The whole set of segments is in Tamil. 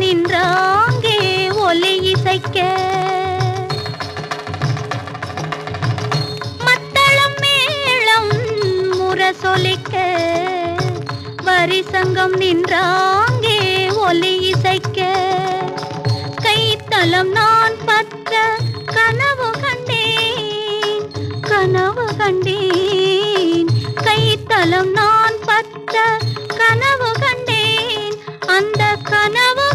நின்றாங்கே ஒலி இசைக்க. மத்தளம் மேளம் முரசொலிக்க வரி சங்கம் நின்றாங்கே ஒலி இசைக்க. கைத்தளம் நான் பற்ற கனவு கண்டேன் கனவு கண்டேன். கைத்தளம் நான் பற்ற கனவு கண்டேன் அந்த கனவு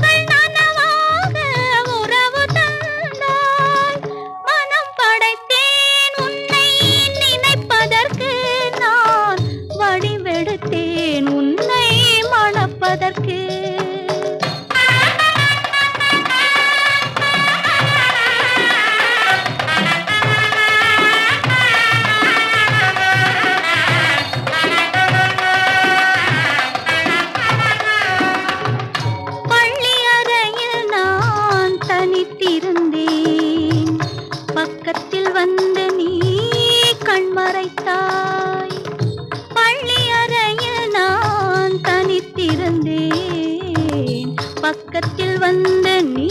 வந்து நீ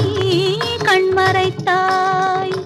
கண்மறைத்தாய்.